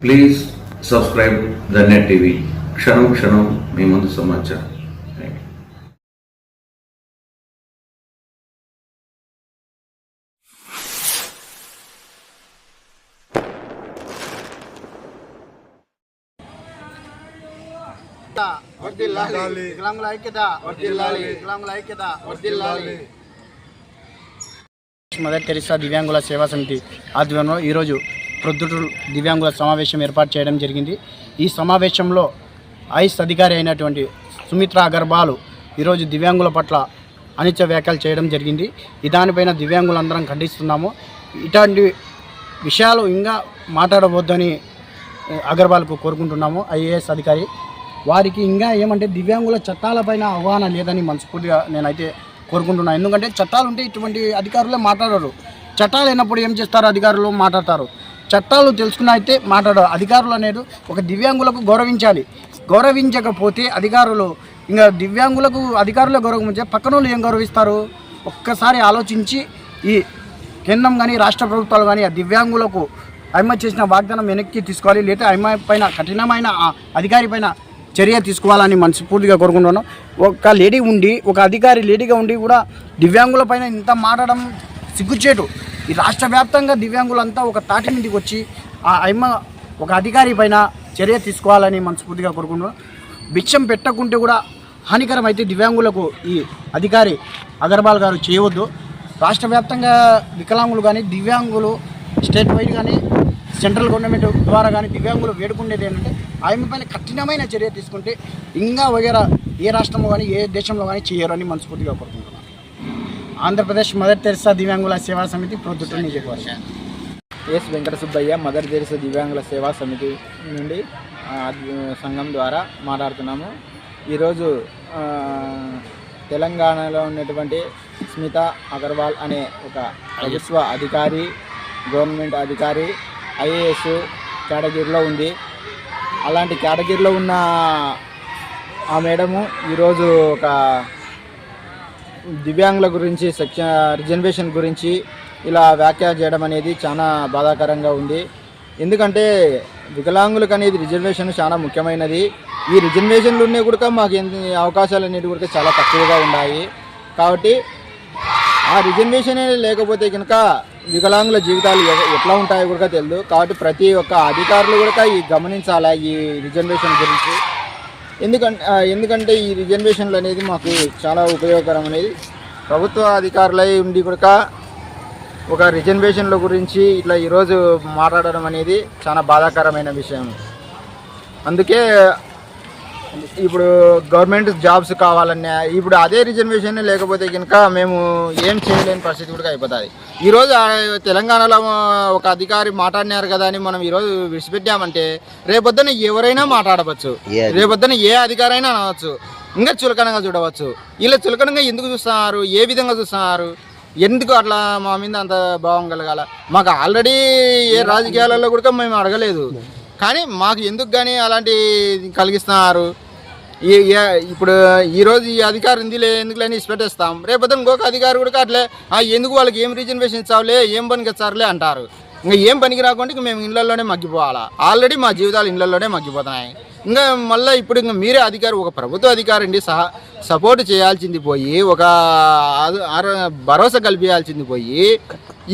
Please subscribe the net TV క్షణం క్షణం మీ ముందు సమాచారం. వికలాంగుల ఐక్యత. వికలాంగుల ఐక్యత. మదర్ తెరిసా దివ్యాంగుల సేవా సమితి ఆధ్వర్యంలో ఈరోజు ప్రొద్దుటూరు దివ్యాంగుల సమావేశం ఏర్పాటు చేయడం జరిగింది. ఈ సమావేశంలో ఐస్ అధికారి అయినటువంటి సుమిత్ర అగర్వాల్ ఈరోజు దివ్యాంగుల పట్ల అనిత్య వ్యాఖ్యలు చేయడం జరిగింది. ఈ దానిపైన దివ్యాంగులందరం ఖండిస్తున్నాము. ఇట్లాంటి విషయాలు ఇంకా మాట్లాడవద్దని అగర్వాల్కు కోరుకుంటున్నాము. ఐఏఎస్ అధికారి వారికి ఇంకా ఏమంటే దివ్యాంగుల చట్టాలపైన అవగాహన లేదని మనస్ఫూర్తిగా నేనైతే కోరుకుంటున్నాను ఎందుకంటే చట్టాలు ఉంటే ఇటువంటి అధికారులే మాట్లాడరు. చట్టాలు అయినప్పుడు ఏం చేస్తారు? అధికారులు మాట్లాడతారు. చట్టాలు తెలుసుకున్న అయితే మాట్లాడారు. అధికారులు అనేది ఒక దివ్యాంగులకు గౌరవించాలి. గౌరవించకపోతే అధికారులు ఇంకా దివ్యాంగులకు అధికారులు గౌరవించే పక్కన వాళ్ళు ఏం గౌరవిస్తారు? ఒక్కసారి ఆలోచించి ఈ కేంద్రం కానీ రాష్ట్ర ప్రభుత్వాలు కానీ ఆ దివ్యాంగులకు అమ్మ చేసిన వాగ్దానం వెనక్కి తీసుకోవాలి. లేదా అమ్మ పైన కఠినమైన అధికారి పైన చర్య తీసుకోవాలని మనస్ఫూర్తిగా కోరుకుంటున్నాను. ఒక లేడీ ఉండి ఒక అధికారి లేడీగా ఉండి కూడా దివ్యాంగుల పైన ఇంత మాట్లాడడం సిగ్గుచేటు. ఈ రాష్ట్ర వ్యాప్తంగా దివ్యాంగులంతా ఒక తాటి మీదకి వచ్చి ఆ అమ్మ ఒక అధికారి పైన చర్య తీసుకోవాలని మనస్ఫూర్తిగా కోరుకుంటున్నాం. భిక్షం పెట్టకుంటే కూడా హానికరం అయితే దివ్యాంగులకు ఈ అధికారి అగర్వాల్ గారు చేయవద్దు. రాష్ట్ర వ్యాప్తంగా వికలాంగులు కానీ దివ్యాంగులు స్టేట్ వైడ్ కానీ సెంట్రల్ గవర్నమెంట్ ద్వారా కానీ దివ్యాంగులు వేడుకునేది ఏంటంటే ఆయన పైన కఠినమైన చర్య తీసుకుంటే ఇంకా వగేరా ఏ రాష్ట్రంలో కానీ ఏ దేశంలో కానీ చేయరని మనస్ఫూర్తిగా కోరుకుంటున్నాం. ఆంధ్రప్రదేశ్ మదర్ తెరిసా దివ్యాంగుల సేవా సమితి ప్రొద్దుట నియోజకవర్గం. S Venkata Subbaiah Mother Teresa దివ్యాంగుల సేవా సమితి నుండి సంఘం ద్వారా మాట్లాడుతున్నాము. ఈరోజు తెలంగాణలో ఉన్నటువంటి స్మిత అగర్వాల్ అనే ఒక ప్రభుత్వ అధికారి గవర్నమెంట్ అధికారి ఐఏఎస్ కేటగిరీలో ఉంది. అలాంటి కేటగిరీలో ఉన్న ఆ మేడము ఈరోజు ఒక దివ్యాంగుల గురించి సెక్షన్ రిజర్వేషన్ గురించి ఇలా వ్యాఖ్య చేయడం అనేది చాలా బాధాకరంగా ఉంది. ఎందుకంటే వికలాంగులకు అనేది రిజర్వేషన్ చాలా ముఖ్యమైనది. ఈ రిజర్వేషన్లు ఉన్నాయి కూడా మాకు అవకాశాలు అనేవి కూడా చాలా తక్కువగా ఉన్నాయి. కాబట్టి ఆ రిజర్వేషన్ అనేది లేకపోతే కనుక వికలాంగుల జీవితాలు ఎట్లా ఉంటాయో కూడా తెలియదు కాబట్టి ప్రతి ఒక్క అధికారులు కూడా ఈ గమనించాలా ఈ రిజర్వేషన్ గురించి? ఎందుకంటే ఎందుకంటే ఈ రిజర్వేషన్లు అనేది మాకు చాలా ఉపయోగకరం అనేది. ప్రభుత్వ అధికారులై ఉండి కూడా ఒక రిజర్వేషన్ల గురించి ఇట్లా ఈరోజు మాట్లాడడం అనేది చాలా బాధాకరమైన విషయం. అందుకే ఇప్పుడు గవర్నమెంట్ జాబ్స్ కావాలన్నా ఇప్పుడు అదే రిజర్వేషన్ లేకపోతే కనుక మేము ఏం చేయలేని పరిస్థితి కూడా అయిపోతుంది. ఈరోజు తెలంగాణలో ఒక అధికారి మాట్లాడినారు కదా అని మనం ఈరోజు విడిచిపెట్టామంటే రేపొద్దున ఎవరైనా మాట్లాడవచ్చు. రేపొద్దున ఏ అధికారి అయినా అనవచ్చు. ఇంకా చులకనగా చూడవచ్చు. ఇలా చులకనగా ఎందుకు చూస్తున్నారు? ఏ విధంగా చూస్తున్నారు? ఎందుకు అట్లా మా మీద అంత భావం కలగాల? మాకు ఆల్రెడీ ఏ రాజకీయాలలో కూడా మేము అడగలేదు. కానీ మాకు ఎందుకు కానీ అలాంటి కలిగిస్తున్నారు? ఈ ఇప్పుడు ఈరోజు ఈ అధికారం ఉందిలే ఎందుకు లేని ఇచ్చిపెట్టేస్తాం రేపొద్దున ఇంకొక అధికారి కూడా అట్లే ఎందుకు వాళ్ళకి ఏం రిజర్వేషన్ ఇచ్చావులే ఏం పనికి ఇచ్చారులే అంటారు. ఇంకా ఏం పనికి రాకుండా ఇంక మేము ఇళ్ళల్లోనే మగ్గిపోవాలా. ఆల్రెడీ మా జీవితాలు ఇళ్ళల్లోనే మగ్గిపోతున్నాయి. ఇంకా మళ్ళీ ఇప్పుడు ఇంకా మీరే అధికారి ఒక ప్రభుత్వ అధికారి అండి సహా సపోర్ట్ చేయాల్సింది పోయి ఒక భరోసా కల్పించాల్సింది పోయి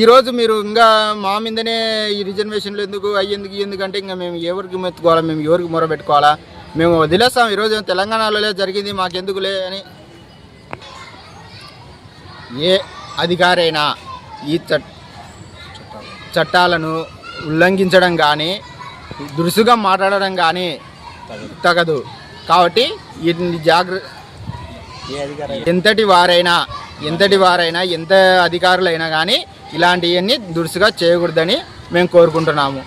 ఈరోజు మీరు ఇంకా మా మీదనే ఈ రిజర్వేషన్లు ఎందుకు అయ్యేందుకు ఎందుకంటే ఇంకా మేము ఎవరికి మెత్తుకోవాలా మేము ఎవరికి మొరబెట్టుకోవాలా? మేము వదిలేస్తాం ఈరోజు తెలంగాణలో జరిగింది మాకెందుకులే అని. ఏ అధికారైనా ఈ చట్ చట్టాలను ఉల్లంఘించడం కానీ దురుసుగా మాట్లాడడం కానీ తగదు. కాబట్టి ఈ జాగ్ర ఎంతటి వారైనా ఎంతటి వారైనా ఎంత అధికారులైనా కానీ ఇలాంటివన్నీ దురుసుగా చేయకూడదని మేము కోరుకుంటున్నాము.